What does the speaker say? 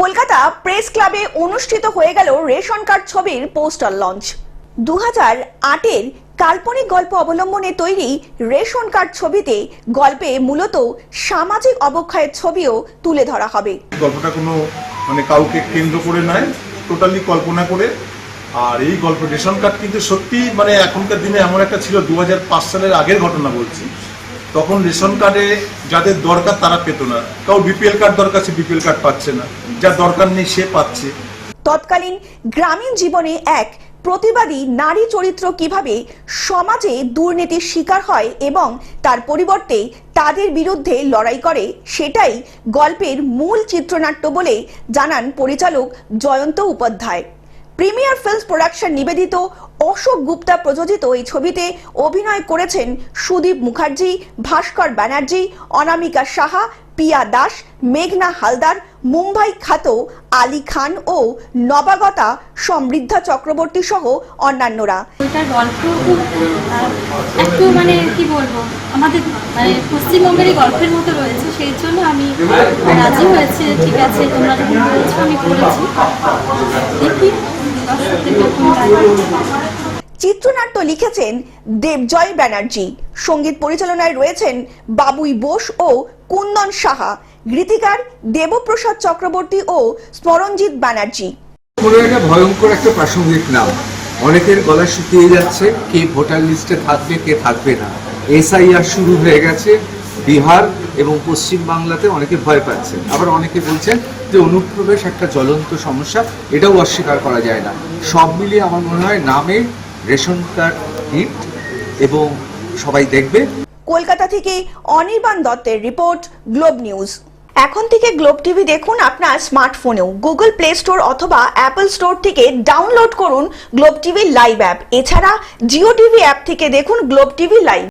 Kolkata press ক্লাবে অনুষ্ঠিত হয়ে গেল রেশন কার্ড ছবির পোস্টার লঞ্চ। দু হাজার আটের কাল্পনিক গল্প অবলম্বনে তৈরি রেশন কার্ড ছবিতে গল্পে মূলত সামাজিক অবক্ষয়ের ছবিও তুলে ধরা হবে। গল্পটা কোনো মানে কাউকে কেন্দ্র করে নয় টোটালি কল্পনা করে। আর এই গল্প রেশন কার্ড কিন্তু সত্যি মানে এখনকার দিনে এমন একটা ছিল দু হাজার পাঁচ সালের আগের ঘটনা বলছি। তখন রেশন কার্ডে যাদের দরকার তারা পেত না। কাউ বিপিএল কার্ড দরকার, সে বিপিএল কার্ড পাচ্ছে না। যার দরকার নেই, সে পাচ্ছে। তৎকালীন গ্রামীণ জীবনে এক প্রতিবাদী নারী চরিত্র কীভাবে সমাজে দুর্নীতির শিকার হয় এবং তার পরিবর্তে তাদের বিরুদ্ধে লড়াই করে, সেটাই গল্পের মূল চিত্রনাট্য বলে জানান পরিচালক Jayanta Upadhyay. Premiere films production নিবেদিত অশোক গুপ্তা প্রযোজিত এই ছবিতে অভিনয় করেছেন সুদীপ মুখার্জি, ভাস্কর ব্যানার্জি, অনামিকা সাহা, পিয়া দাস, মেঘনা হালদার, মুম্বাই খ্যাত আলী খান ও নবাগতা সমৃদ্ধা চক্রবর্তী সহ অন্যান্যরা। একটু মানে কি বলব, আমাদের মানে পশ্চিমবঙ্গেরই গল্পের মতো রয়েছে, সেই জন্য আমি রাজি হয়েছে, ঠিক আছে, তোমরা আমি করেছি চিত্রনাট্য লিখেছেন দেবজয় ব্যানার্জি। সংগীত পরিচালনায় রয়েছেন বাবুই বোস ও কুন্দন সাহা। গীতিকার দেবপ্রসাদ চক্রবর্তী ও স্মরণজিৎ ব্যানার্জি। একটা ভয়ঙ্কর একটা প্রাসঙ্গিক নাম। অনেকের গলা শুকিয়ে যাচ্ছে, কে ভোটার লিস্টে থাকবে, কে থাকবে না। এসআইআর শুরু হয়ে গেছে বিহার এবং পশ্চিম বাংলাতে অনেকে ভয় পাচ্ছেন আবার অনেকে বলছেন যে অনুপ্রবেশ একটা জ্বলন্ত সমস্যা, এটাও অস্বীকার করা যায় না। সব মিলিয়ে আমার মনে হয় নামে রেশন কার্ড হিট এবং সবাই দেখবে। কলকাতা থেকে অনির্বাণ দত্তের রিপোর্ট, গ্লোব নিউজ। এখন থেকে গ্লোব টিভি দেখুন আপনার স্মার্টফোনেও। গুগল প্লে স্টোর অথবা অ্যাপল স্টোর থেকে ডাউনলোড করুন গ্লোব টিভি লাইভ অ্যাপ। এছাড়া জিও টিভি অ্যাপ থেকে দেখুন গ্লোব টিভি লাইভ।